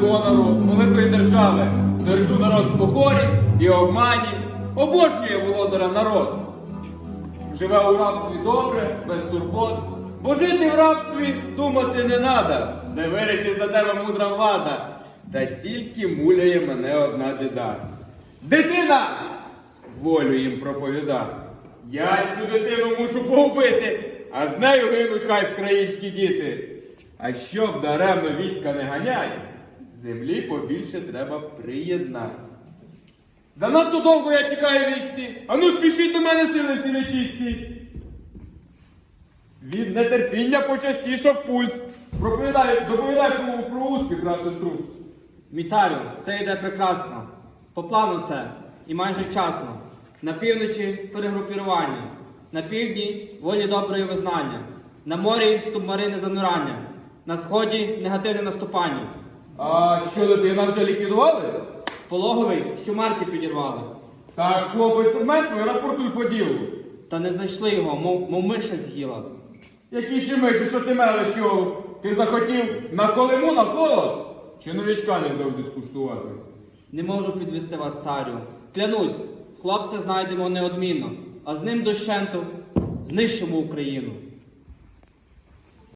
гонору, великої держави. Держу народ в покорі і обмані, обожнює володаря народ. Живе у рабстві добре, без турбот, бо жити в рабстві думати не надо. Все вирішить за тебе мудра влада. Та тільки муляє мене одна біда. Дитина! Волю їм проповідати. Я цю дитину мушу повбити, а з нею гинуть хай українські діти. А щоб даремно війська не ганяє, землі побільше треба приєднати. Занадто довго я чекаю вісті. Ану спішіть до мене сили нечисті. Від нетерпіння почастішав пульс. Проповідай, доповідай про, про успіх наших трус. Мій царю, все йде прекрасно. По плану все. І майже вчасно. На півночі перегрупірування. На півдні волі доброї визнання. На морі субмарини занурання. На сході негативне наступання. А що дитина вже ліквідували? Пологовий, що марки підірвали. Так, хлопець мертвий, рапортуй по ділу. Та не знайшли його, мов, мов миша з'їла. Які ще миші, що ти мелиш його? Ти захотів на колиму на коло? Чи новічка не вдовзі скуштувати? Не можу підвести вас, царю. Клянусь, хлопця знайдемо неодмінно, а з ним дощенту знищимо Україну.